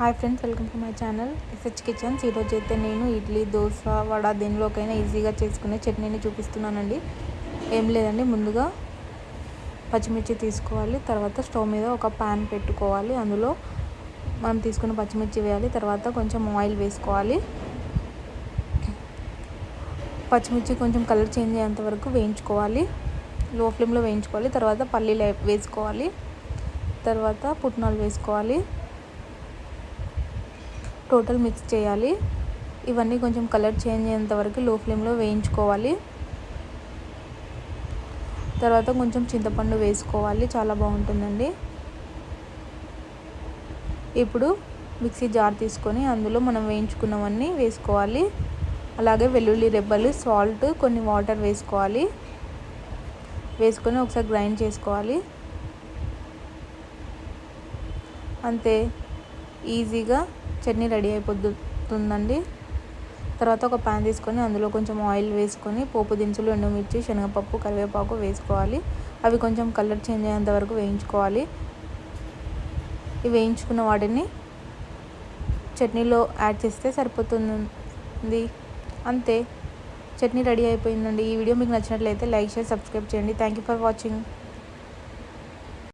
Hi friends welcome to my channel. S H kitchens. ఈరోజు అయితే నేను ఇడ్లీ దోశ వడ దేనిలోకైనా ఈజీగా చేసుకునే చట్నీని చూపిస్తున్నానండి. ఏం లేదండి ముందుగా పచ్చిమిర్చి తీసుకోవాలి. తర్వాత స్టవ్ మీద ఒక ప్యాన్ పెట్టుకోవాలి. అందులో మనం తీసుకున్న పచ్చిమిర్చి వేయాలి. తర్వాత కొంచెం ఆయిల్ వేసుకోవాలి. పచ్చిమిర్చి కొంచెం కలర్ చేంజ్ అయ్యేంత వరకు వేయించుకోవాలి. లో ఫ్లేమ్లో వేయించుకోవాలి. తర్వాత పల్లీలు వేసుకోవాలి. తర్వాత పుట్నాలు వేసుకోవాలి. టోటల్ మిక్స్ చేయాలి. ఇవన్నీ కొంచెం కలర్ చేంజ్ అయ్యేంత వరకు లో ఫ్లేమ్లో వేయించుకోవాలి. తర్వాత కొంచెం చింతపండు వేసుకోవాలి. చాలా బాగుంటుందండి. ఇప్పుడు మిక్సీ జార్ తీసుకొని అందులో మనం వేయించుకున్నవన్నీ వేసుకోవాలి. అలాగే వెల్లుల్లి రెబ్బలు సాల్ట్ కొన్ని వాటర్ వేసుకోవాలి. వేసుకొని ఒకసారి గ్రైండ్ చేసుకోవాలి. అంతే. ఈజీగా చట్నీ రెడీ అయిపోతుందండి. తర్వాత ఒక ప్యాన్ తీసుకొని అందులో కొంచెం ఆయిల్ వేసుకొని పోపు దినుసులు ఎండుమిర్చి శనగపప్పు కరివేపాకు వేసుకోవాలి. అవి కొంచెం కలర్ చేంజ్ అయ్యేంత వరకు వేయించుకోవాలి. ఇవి వేయించుకున్న వాటిని చట్నీలో యాడ్ చేస్తే సరిపోతుంది. అంతే. చట్నీ రెడీ అయిపోయిందండి. ఈ వీడియో మీకు నచ్చినట్లయితే లైక్ షేర్ సబ్స్క్రైబ్ చేయండి. Thank you for watching